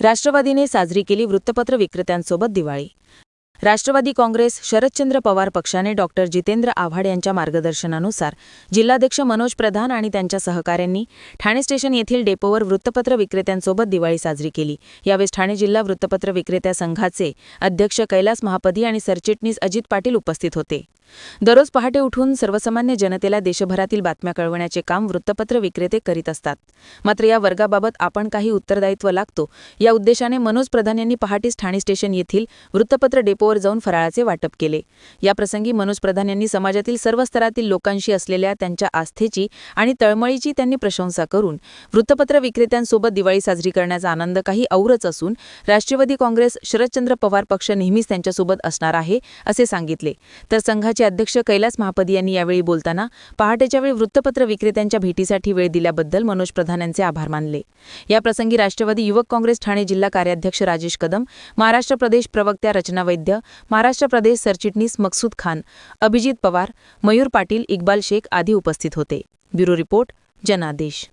राष्ट्रवादीने साजरी केली वृत्तपत्र विक्रेत्यांसोबत दिवाळी. राष्ट्रवादी काँग्रेस शरदचंद्र पवार पक्षाने डॉक्टर जितेंद्र आव्हाड यांच्या मार्गदर्शनानुसार जिल्हाध्यक्ष मनोज प्रधान आणि त्यांच्या सहकाऱ्यांनी ठाणे स्टेशन येथील डेपोवर वृत्तपत्र विक्रेत्यांसोबत दिवाळी साजरी केली. यावेळी ठाणे जिल्हा वृत्तपत्र विक्रेत्या संघाचे अध्यक्ष कैलास महापदी आणि सरचिटणीस अजित पाटील उपस्थित होते. दररोज पहाटे उठून सर्वसामान्य जनतेला देशभरातील बातम्या कळवण्याचे काम वृत्तपत्र विक्रेते करीत असतात. मात्र या वर्गाबाबत आपण काही उत्तरदायित्व लागतो या उद्देशाने मनोज प्रधान यांनी पहाटेच ठाणे स्टेशन येथील वृत्तपत्र डेपोवर जाऊन फराळाचे वाटप केले. याप्रसंगी मनोज प्रधान यांनी समाजातील सर्व स्तरातील लोकांशी असलेल्या त्यांच्या आस्थेची आणि तळमळीची त्यांनी प्रशंसा करून वृत्तपत्र विक्रेत्यांसोबत दिवाळी साजरी करण्याचा आनंद काही औरच असून राष्ट्रवादी काँग्रेस शरदचंद्र पवार पक्ष नेहमीच त्यांच्यासोबत असणार आहे असे सांगितले. तर संघाचे अध्यक्ष कैलास महापदी यांनी यावेळी बोलताना पहाटेच्या वेळी वृत्तपत्र विक्रेत्यांच्या भेटीसाठी वेळ दिल्याबद्दल मनोज प्रधान यांचे आभार मानले. याप्रसंगी राष्ट्रवादी युवक काँग्रेस ठाणे जिल्हा कार्याध्यक्ष राजेश कदम महाराष्ट्र प्रदेश प्रवक्त्या रचना वैद्य महाराष्ट्र प्रदेश सरचिटणीस मकसूद खान अभिजित पवार मयूर पाटील इक्बाल शेख आदी उपस्थित होते. ब्युरो रिपोर्ट जनादेश.